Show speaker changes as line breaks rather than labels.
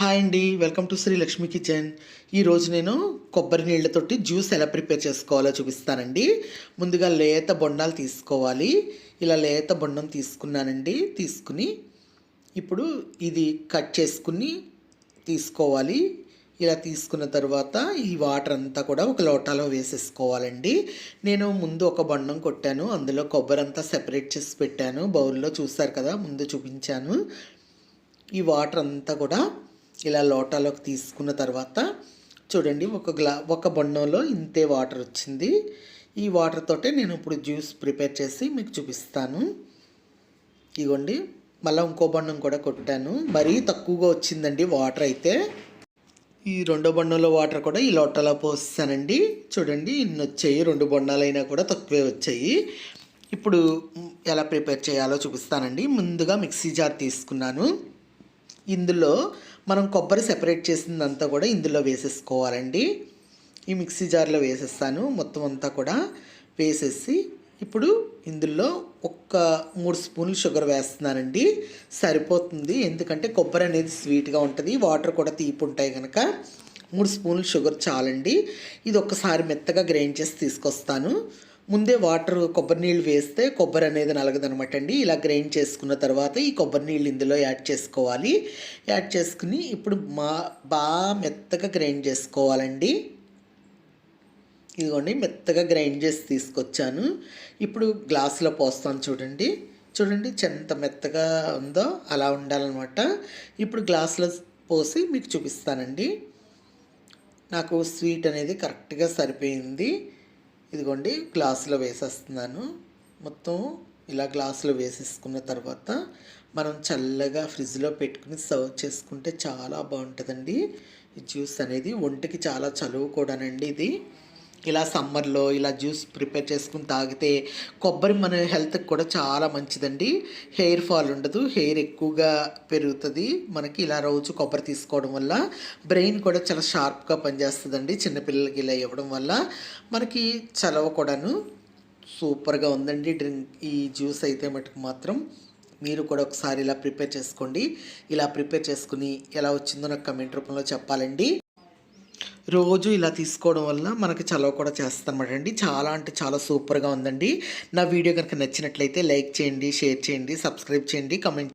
Hi అండి welcome to Shri Lakshmi kitchen. ఈరోజు నేను కొబ్బరి నీళ్ళతోటి జ్యూస్ ఎలా ప్రిపేర్ చేసుకోవాలో చూపిస్తానండి. ముందుగా లేత బొండాలు తీసుకోవాలి. ఇలా లేత బొండం తీసుకున్నానండి తీసుకుని ఇప్పుడు ఇది కట్ చేసుకుని తీసుకోవాలి. ఇలా తీసుకున్న తర్వాత ఈ వాటర్ అంతా కూడా ఒక లోటాలో వేసేసుకోవాలండి. నేను ముందు ఒక బొండం కొట్టాను అందులో కొబ్బరి అంతా సెపరేట్ చేసి పెట్టాను. బౌల్లో చూసారు కదా ముందు చూపించాను. ఈ వాటర్ అంతా కూడా ఇలా లోటాలోకి తీసుకున్న తర్వాత చూడండి ఒక గ్లా ఒక బొండంలో ఇంతే వాటర్ వచ్చింది. ఈ వాటర్ తోటే నేను ఇప్పుడు జ్యూస్ ప్రిపేర్ చేసి మీకు చూపిస్తాను. ఇగోండి మళ్ళీ ఇంకో బొండం కూడా కొట్టాను. మరీ తక్కువగా వచ్చిందండి వాటర్ అయితే. ఈ రెండో బొండంలో వాటర్ కూడా ఈ లోటాలో పోస్తానండి. చూడండి ఇన్ని వచ్చాయి. రెండు బొండాలైనా కూడా తక్కువే వచ్చాయి. ఇప్పుడు ఎలా ప్రిపేర్ చేయాలో చూపిస్తానండి. ముందుగా మిక్సీ జార్ తీసుకున్నాను. ఇందులో మనం కొబ్బరి సెపరేట్ చేసిందంతా కూడా ఇందులో వేసేసుకోవాలండి. ఈ మిక్సీ జార్లో వేసేస్తాను. మొత్తం అంతా కూడా వేసేసి ఇప్పుడు ఇందులో ఒక్క మూడు స్పూన్లు షుగర్ వేస్తున్నానండి. సరిపోతుంది. ఎందుకంటే కొబ్బరి అనేది స్వీట్గా ఉంటుంది. వాటర్ కూడా తీపి ఉంటాయి కనుక మూడు స్పూన్లు షుగర్ చాలండి. ఇది ఒక్కసారి మెత్తగా గ్రైండ్ చేసి తీసుకొస్తాను. ముందే వాటర్ కొబ్బరి నీళ్ళు వేస్తే కొబ్బరి అనేది నలగదనమాట అండి. ఇలా గ్రైండ్ చేసుకున్న తర్వాత ఈ కొబ్బరి నీళ్ళు ఇందులో యాడ్ చేసుకోవాలి. యాడ్ చేసుకుని ఇప్పుడు మా బాగా మెత్తగా గ్రైండ్ చేసుకోవాలండి. ఇదిగోండి మెత్తగా గ్రైండ్ చేసి తీసుకొచ్చాను. ఇప్పుడు గ్లాసులో పోస్తాను చూడండి. చూడండి ఎంత మెత్తగా ఉందో అలా ఉండాలన్నమాట. ఇప్పుడు గ్లాసులో పోసి మీకు చూపిస్తానండి. నాకు స్వీట్ అనేది కరెక్ట్గా సరిపోయింది. ఇదిగోండి గ్లాసులో వేసేస్తున్నాను. మొత్తం ఇలా గ్లాసులో వేసేసుకున్న తర్వాత మనం చల్లగా ఫ్రిడ్జ్లో పెట్టుకుని సర్వ్ చేసుకుంటే చాలా బాగుంటుందండి. ఈ జ్యూస్ అనేది ఒంటికి చాలా చలువు కూడానండి ఇది. ఇలా సమ్మర్లో ఇలా జ్యూస్ ప్రిపేర్ చేసుకుని తాగితే కొబ్బరి మన హెల్త్కి కూడా చాలా మంచిదండి. హెయిర్ ఫాల్ ఉండదు హెయిర్ ఎక్కువగా పెరుగుతుంది. మనకి ఇలా రోజు కొబ్బరి తీసుకోవడం వల్ల బ్రెయిన్ కూడా చాలా షార్ప్గా పనిచేస్తుందండి చిన్నపిల్లలకి ఇలా ఇవ్వడం వల్ల. మనకి చలవ కూడాను సూపర్గా ఉందండి డ్రింక్ ఈ జ్యూస్ అయితే మటుకు మాత్రం. మీరు కూడా ఒకసారి ఇలా ప్రిపేర్ చేసుకోండి. ఇలా ప్రిపేర్ చేసుకుని ఎలా వచ్చిందో నాకు కమెంట్ రూపంలో చెప్పాలండి. రోజు ఇలా తీసుకోవడం వల్ల మనకి చలవ కూడా చేస్తానమాట అండి చాలా అంటే చాలా సూపర్గా ఉందండి. నా వీడియో కనుక నచ్చినట్లయితే లైక్ చేయండి షేర్ చేయండి సబ్స్క్రైబ్ చేయండి కమెంట్